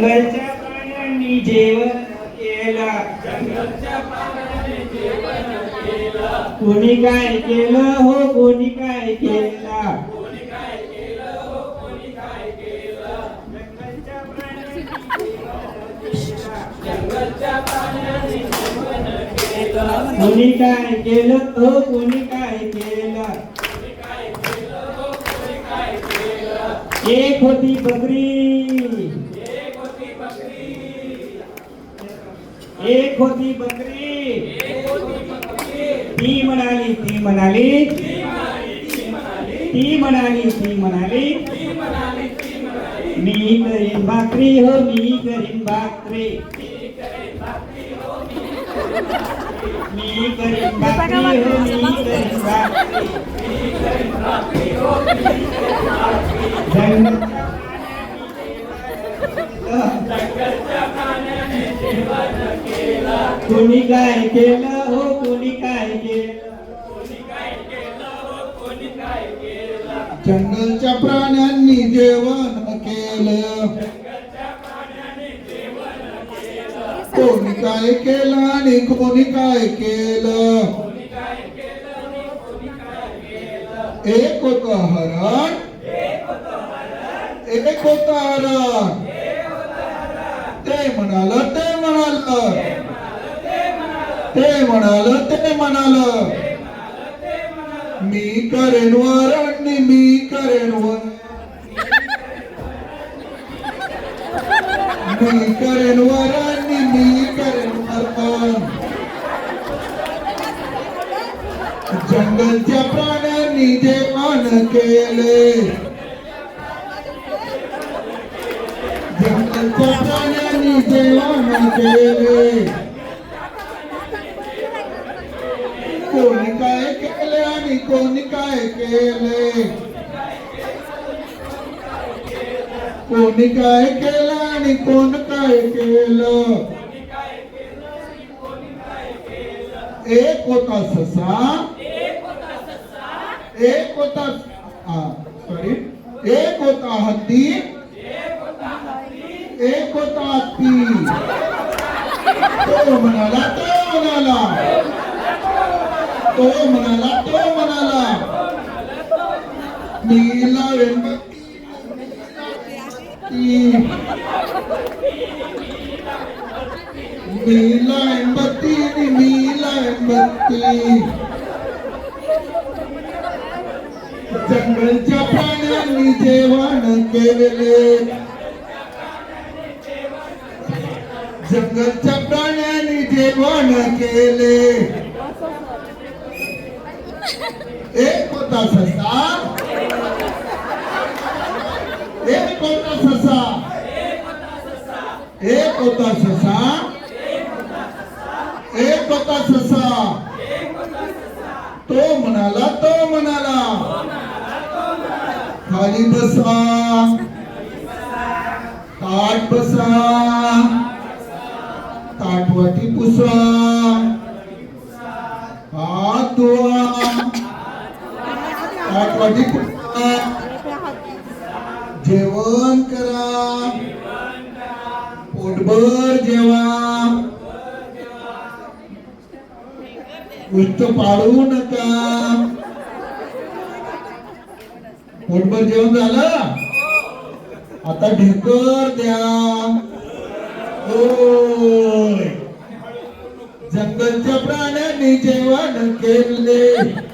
जंगलच्या प्राण्यांनी जेवण केला. जंगलच्या प्राण्यांनी जेवण केला कोणी काय केलं हो कोणी काय केला? कोणी काय केलं हो कोणी काय केला केलं? एक होती बकरी. एक होती बकरी. ती म्हणाली ती म्हणाली. ती म्हणाली ती म्हणाली. मी करीन भाकरी हो मी करीन भाकरी. मी करीन भाकरी हो मी करीन भाकरी. कोणी काय केलं हो कोणी काय केलं? जंगलच्या प्राण्यांनी जेवण केलं. कोणी काय केलं आणि कोणी काय केलं? एक होत हरण एक होत हरण. ते म्हणाल ते म्हणाल. ते म्हणाल ते म्हणाल. मी करेन वरण मी करेन वर मी करेन वरण मी करेन वरण जंगलच्या प्राण्यांनी मान केले. जंगलच्या प्राण्यांनी जेवण केले कोणी काय नाही कोणी काय केले कोणी काय केलं आणि कोण काय केलं? एक होता ससा. एक होता सॉरी एक होता हत्ती. एक होता हत्ती. तो म्हणाला तो म्हणाला. तो म्हणाला तो म्हणाला. नीला लावेन बत्ती मी लावेन बत्ती जंगलच्या प्राण्यांनी जेवण केलेले. जंगलच्या प्राण्यांनी जेवण केले. एक होता ससा. एक होता ससा. एक होता ससा. एक होता ससा. तो म्हणाला तो म्हणाला. खाली बसा. ताट बसा. ताटवाटी पुसा. हात धुवा. पुसा जेवण करा. पोटभर जेवा. उष्ट पाडू नका. पोटभर जेवण झालं? आता ढेकर द्या. जंगलच्या प्राण्यांनी जेवण केले.